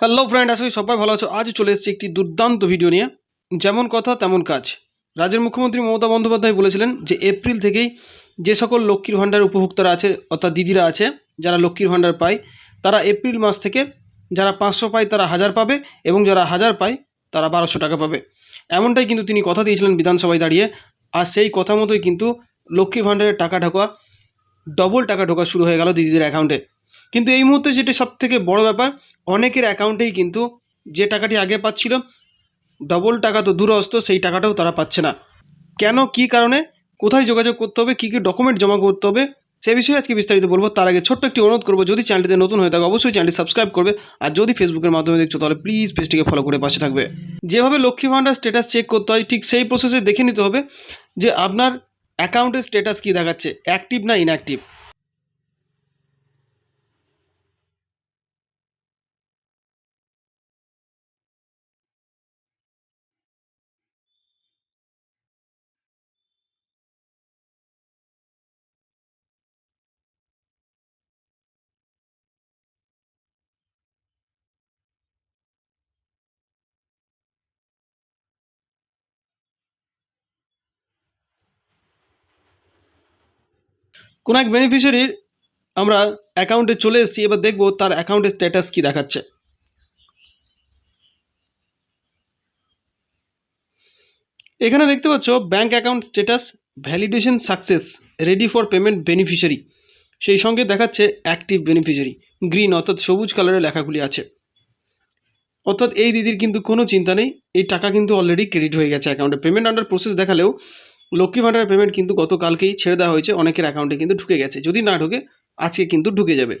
Hello friend আশা সবাই ভালো আছো। আজ চলে এসেছি একটি দুর্দান্ত ভিডিও নিয়ে। যেমন কথা, তেমন কাজ। রাজ্যের মুখ্যমন্ত্রী মমতা বন্দ্যোপাধ্যায় বলেছিলেন যে এপ্রিল থেকেই যে সকল লক্ষ্মীর ভাণ্ডার উপভোক্তারা আছে, অর্থাৎ দিদিরা আছে, যারা লক্ষ্মীর ভাণ্ডার পায়, তারা এপ্রিল মাস থেকে যারা পাঁচশো পায়, তারা হাজার পাবে এবং যারা হাজার পায়, তারা বারোশো টাকা পাবে। এমনটাই কিন্তু তিনি কথা দিয়েছিলেন বিধানসভায় দাঁড়িয়ে। আর সেই কথা মতোই কিন্তু লক্ষ্মীর ভাণ্ডারের টাকা ঢোকা ডবল টাকা ঢোকা শুরু হয়ে গেল দিদিদের অ্যাকাউন্টে কিন্তু এই মুহূর্তে যেটা সব থেকে বড় ব্যাপার, অনেকের অ্যাকাউন্টেই কিন্তু যে টাকাটি আগে পাচ্ছিল ডবল টাকা তো দূরস্ত, সেই টাকাটাও তারা পাচ্ছে না। কেন, কি কারণে, কোথায় যোগাযোগ করতে হবে, কী কী ডকুমেন্ট জমা করতে হবে, সে বিষয়ে আজকে বিস্তারিত বলব। তার আগে ছোট্ট একটি অনুরোধ করব, যদি চ্যানেলটিতে নতুন হয়ে থাকে, অবশ্যই চ্যানেলটি সাবস্ক্রাইব করবে, আর যদি ফেসবুকের মাধ্যমে দেখছ, তাহলে প্লিজ পেজটিকে ফলো করে পাশে থাকবে। যেভাবে লক্ষ্মী ভাণ্ডার স্ট্যাটাস চেক করতে হয়, ঠিক সেই প্রসেসে দেখে নিতে হবে যে আপনার অ্যাকাউন্টের স্ট্যাটাস কী দেখাচ্ছে অ্যাক্টিভ না ইনঅ্যাক্টিভ কোনো এক বেনিফিশিয়ারির আমরা অ্যাকাউন্টে চলে এসেছি, এবার দেখব তার অ্যাকাউন্টের স্ট্যাটাস কি দেখাচ্ছে। এখানে দেখতে পাচ্ছ bank account status validation success ready for payment beneficiary সেই সঙ্গে দেখাচ্ছে অ্যাক্টিভ বেনিফিশিয়ারি গ্রিন অর্থাৎ সবুজ কালারের লেখাগুলি আছে। অর্থাৎ এই দিদির কিন্তু কোনো চিন্তা নেই, এই টাকা কিন্তু অলরেডি ক্রেডিট হয়ে গেছে অ্যাকাউন্টে পেমেন্ট আন্ডার প্রসেস দেখালেও লক্ষ্মী ভাণ্ডারের পেমেন্ট কিন্তু গতকালকেই ছেড়ে দেওয়া হয়েছে, অনেকের অ্যাকাউন্টে কিন্তু ঢুকে গেছে। যদি না ঢুকে, আজকে কিন্তু ঢুকে যাবে।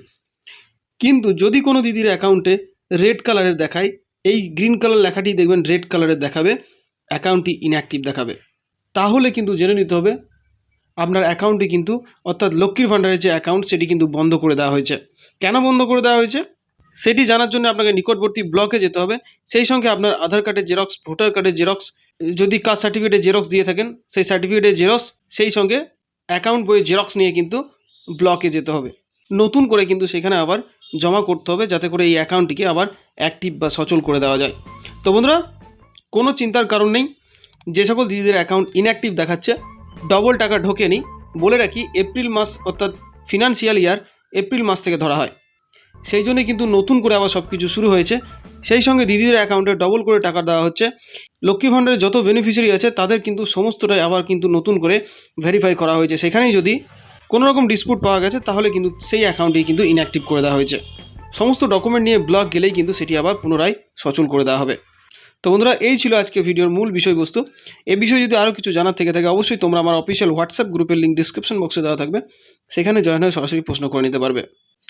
কিন্তু যদি কোনো দিদির অ্যাকাউন্টে রেড কালারের দেখায়, এই গ্রিন কালার লেখাটি দেখবেন রেড কালারের দেখাবে অ্যাকাউন্টটি ইনঅ্যাক্টিভ দেখাবে। তাহলে কিন্তু জেনে নিতে হবে, আপনার অ্যাকাউন্টটি কিন্তু অর্থাৎ লক্ষ্মীর ভাণ্ডারের যে অ্যাকাউন্ট সেটি কিন্তু বন্ধ করে দেওয়া হয়েছে। কেন বন্ধ করে দেওয়া হয়েছে? সেটি জানার জন্য আপনাকে নিকটবর্তী ব্লকে যেতে হবে। সেই সঙ্গে আপনার আধার কার্ডের জেরক্স ভোটার কার্ডের জেরক্স যদি কাস্ট সার্টিফিকেটের জেরক্স দিয়ে থাকেন, সেই সার্টিফিকেটের জেরক্স সেই সঙ্গে অ্যাকাউন্ট বইয়ের জেরক্স নিয়ে কিন্তু ব্লকে যেতে হবে। নতুন করে কিন্তু সেখানে আবার জমা করতে হবে, যাতে করে এই অ্যাকাউন্টটিকে আবার অ্যাক্টিভ বা সচল করে দেওয়া যায়। তো বন্ধুরা, কোনো চিন্তার কারণ নেই। যে সকল দিদিদের অ্যাকাউন্ট ইনঅ্যাক্টিভ দেখাচ্ছে ডবল টাকা ঢোকেনি বলে রাখি এপ্রিল মাস অর্থাৎ ফিনান্সিয়াল ইয়ার এপ্রিল মাস থেকে ধরা হয়। সেই জন্যই কিন্তু নতুন করে আবার সব কিছু শুরু হয়েছে। সেই সঙ্গে দিদিদের অ্যাকাউন্টে ডবল করে টাকা দেওয়া হচ্ছে। লক্ষ্মী ভাণ্ডারের যত বেনিফিশিয়ারি আছে, তাদের কিন্তু সমস্তটাই আবার কিন্তু নতুন করে ভেরিফাই করা হয়েছে। সেখানেই যদি কোনো রকম ডিসপুট পাওয়া গেছে, তাহলে কিন্তু সেই অ্যাকাউন্টটি কিন্তু ইনঅ্যাক্টিভ করে দেওয়া হয়েছে। সমস্ত ডকুমেন্ট নিয়ে ব্লক গেলেই কিন্তু সেটি আবার পুনরায় সচল করে দেওয়া হবে। তো বন্ধুরা, এই ছিল আজকে ভিডিওর মূল বিষয়বস্তু। এ বিষয়ে যদি আরও কিছু জানার থেকে থাকে, অবশ্যই তোমরা আমার অফিসিয়াল হোয়াটসঅ্যাপ গ্রুপের লিঙ্ক ডিসক্রিপশন বক্সে দেওয়া থাকবে। সেখানে জয়েন হয়ে সরাসরি প্রশ্ন করে নিতে পারবে।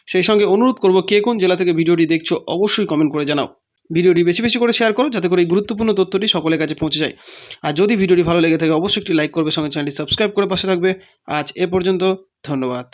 সেই সঙ্গে অনুরোধ করব কে কোন জেলা থেকে ভিডিওটি দেখছ অবশ্যই কমেন্ট করে জানাও। ভিডিওটি বেশি বেশি করে শেয়ার করো যাতে করে এই গুরুত্বপূর্ণ তথ্যটি সকলের কাছে পৌঁছে যায়। আর যদি ভিডিওটি ভালো লেগে থাকে অবশ্যই একটি লাইক করবে, সঙ্গে চ্যানেলটি সাবস্ক্রাইব করে পাশে থাকবে। আজ এ পর্যন্ত ধন্যবাদ।